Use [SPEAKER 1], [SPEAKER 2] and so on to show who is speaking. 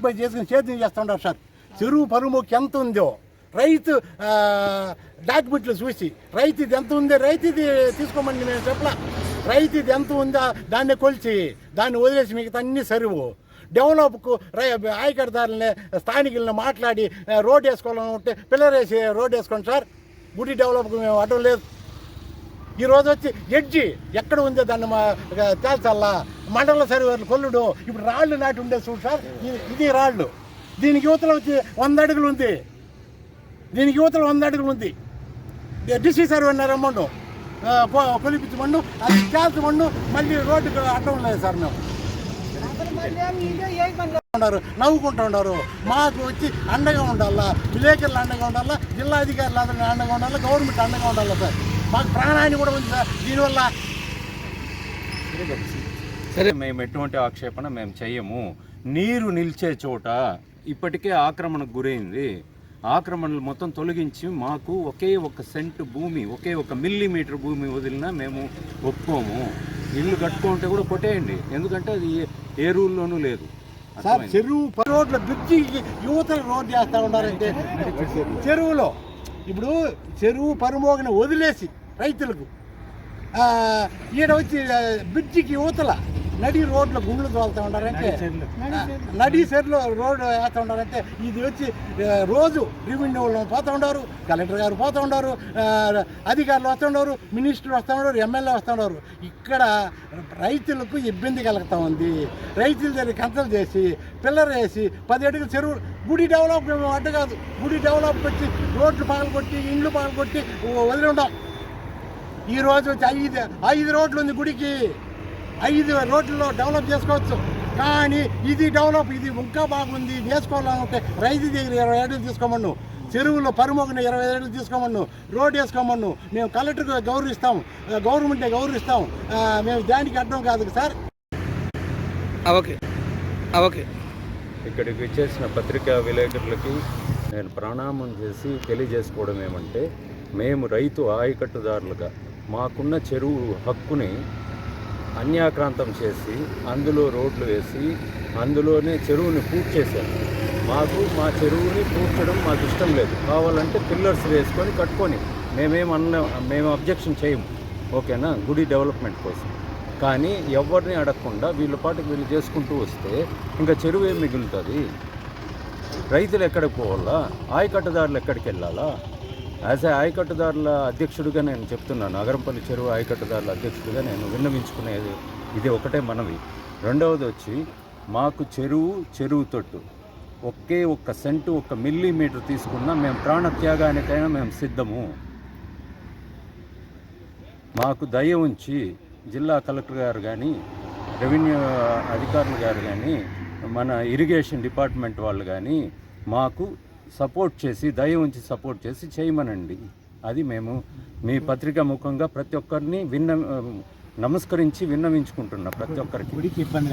[SPEAKER 1] Occupy చేసుకుని సేద్యం చేస్తుంటారు సార్. చెరువు పరుముకి ఎంత ఉందో రైతు డాక్యుమెంట్లు చూసి రైతు ఇది ఎంత ఉంది రైతు ఇది తీసుకోమని మేము చెప్పలా. రైతు ఇది ఎంత ఉందా దాన్ని కొలిచి దాన్ని వదిలేసి మిగతా అన్ని సరువు. డెవలప్కు రై ఆయకడదారులని స్థానికులను మాట్లాడి రోడ్ వేసుకోవాలని ఉంటే పిల్లరేసి రోడ్ వేసుకోండి సార్. గుడి డెవలప్కు మేము అడ్డం లేదు. ఈరోజు వచ్చి ఎడ్జి ఎక్కడ ఉందో దాన్ని మా తేల్చల్లా. మండల సర్వేర్లు కొల్లుడు. ఇప్పుడు రాళ్ళు నాటి ఉండే చూడు సార్ ఇది- రాళ్ళు. దీనికి యువతలు వచ్చి వంద అడుగులు ఉంది. దీనికి యువతలు వంద అడుగులు ఉంది. డిసి సర్వే రమ్మండు కొలిపించమండు అది తేల్చ మళ్ళీ రోడ్డుకు అడ్డం లేదు సార్ మేము. ఉన్నారు నవ్వుకుంటూ ఉన్నారు. మాకు వచ్చి అండగా ఉండాలా? విలేకరులు అండగా ఉండాలా? జిల్లా అధికారులు అందరూ అండగా ఉండాలా? గవర్నమెంట్ అండగా ఉండాలా సార్? మాకు ప్రాణాన్ని కూడా ఉంది సార్. దీనివల్ల
[SPEAKER 2] సరే. మేము ఎటువంటి ఆక్షేపణ మేము చెయ్యము. నీరు నిలిచే చోట ఇప్పటికే ఆక్రమణకు గురైంది. ఆక్రమణలు మొత్తం తొలగించి మాకు ఒకే ఒక సెంట్ భూమి ఒకే ఒక మిల్లీమీటర్ భూమి వదిలినా మేము ఒప్పుకోము. ఇల్లు కట్టుకుంటే కూడా కొట్టేయండి. ఎందుకంటే అది ఏ- రూల్లోనూ లేదు.
[SPEAKER 1] సార్? చెరువు రోడ్ల బ్రిడ్జికి యువత రోడ్ చేస్తా ఉన్నారంటే చెరువులో. ఇప్పుడు చెరువు పరుమోగిన వదిలేసి రైతులకు ఈడ వచ్చి బ్రిడ్జికి యువతల నడి రోడ్ల గుండ్లు తోలుతా ఉన్నారంటే ఆ, నడి సెర్లో రోడ్ వేస్తూ ఉన్నారంటే ఇది వచ్చి రోజు రెవెన్యూ వాళ్ళు పోతూ ఉన్నారు కలెక్టర్ గారు పోతూ ఆ, అధికారులు వస్తూ ఉన్నారు మినిస్టర్ వస్తూ ఉన్నారు ఎమ్మెల్యే వస్తూ ఉన్నారు ఇక్కడ రైతులకు ఇబ్బంది కలుగుతూ ఉంది. రైతుల దగ్గర కంచలు చేసి పిల్లర్ వేసి పది అడుగులు చెరువు గుడి డెవలప్ అడ్డు కాదు. గుడి డెవలప్ వచ్చి రోడ్లు పగలగొట్టి ఇండ్లు పగలగొట్టి వదిలి ఉండాం ఈ రోజు వచ్చి ఐదు ఐదు రోడ్లు ఉంది గుడికి. ఐదు రోడ్లలో డెవలప్ చేసుకోవచ్చు. కానీ ఇది డెవలప్ ఇది ఇంకా బాగుంది. వేసుకోవాలనుకుంటే రైతు దగ్గర ఇరవై ఏళ్ళు తీసుకోమన్ను. చెరువులో పరుమోగిన ఇరవై ఏళ్ళు తీసుకోమన్ను. రోడ్ వేసుకోమన్ను. మేము కలెక్టర్కి గౌరవిస్తాం. గవర్నమెంటే గౌరవిస్తాం. మేము దానికి అడ్డం కాదు సార్.
[SPEAKER 3] ఓకే. ఓకే.
[SPEAKER 2] ఇక్కడికి వచ్చేసిన పత్రికా విలేకరులకి నేను ప్రణామం చేసి తెలియజేసుకోవడం ఏమంటే మేము రైతు ఆయకట్టుదారులుగా మాకున్న చెరువు హక్కుని అన్యాక్రాంతం చేసి అందులో రోడ్లు వేసి అందులోనే చెరువుని పూర్తి చేశారు. మాకు మా చెరువుని పూడ్చడం మాకు ఇష్టం లేదు. కావాలంటే పిల్లర్స్ వేసుకొని కట్టుకొని మేమేమన్నా మేము అబ్జెక్షన్ చేయము. ఓకేనా? గుడి డెవలప్మెంట్ కోసం. కానీ ఎవరిని అడగకుండా వీళ్ళ పాటికి వీళ్ళు చేసుకుంటూ వస్తే ఇంకా చెరువు ఏం మిగులుతుంది? రైతులు ఎక్కడికి పోవాలా? ఆయకట్టదారులు ఎక్కడికి వెళ్ళాలా? యాజ్ ఏ ఆయకట్టుదారుల అధ్యక్షుడిగా నేను చెప్తున్నాను. నగరంపల్లి చెరువు ఆయకట్టుదారుల అధ్యక్షుడిగా నేను విన్నవించుకునేది ఇది ఒకటే మనవి. రెండవది వచ్చి మాకు చెరువు చెరువు తొట్టు. ఒకే ఒక్క సెంటు ఒక్క మిల్లీమీటర్ తీసుకున్నా మేము ప్రాణత్యాగానికైనా మేము సిద్ధము. మాకు దయ ఉంచి జిల్లా కలెక్టర్ గారు కానీ రెవెన్యూ అధికారులు గారు కానీ మన ఇరిగేషన్ డిపార్ట్మెంట్ వాళ్ళు కానీ మాకు సపోర్ట్ చేసి దయ ఉంచి సపోర్ట్ చేసి చేయమనండి. అది మేము మీ పత్రిక ముఖంగా ప్రతి ఒక్కరిని విన్న నమస్కరించి విన్నవించుకుంటున్నా ప్రతి ఒక్కరికి.
[SPEAKER 1] ఇబ్బంది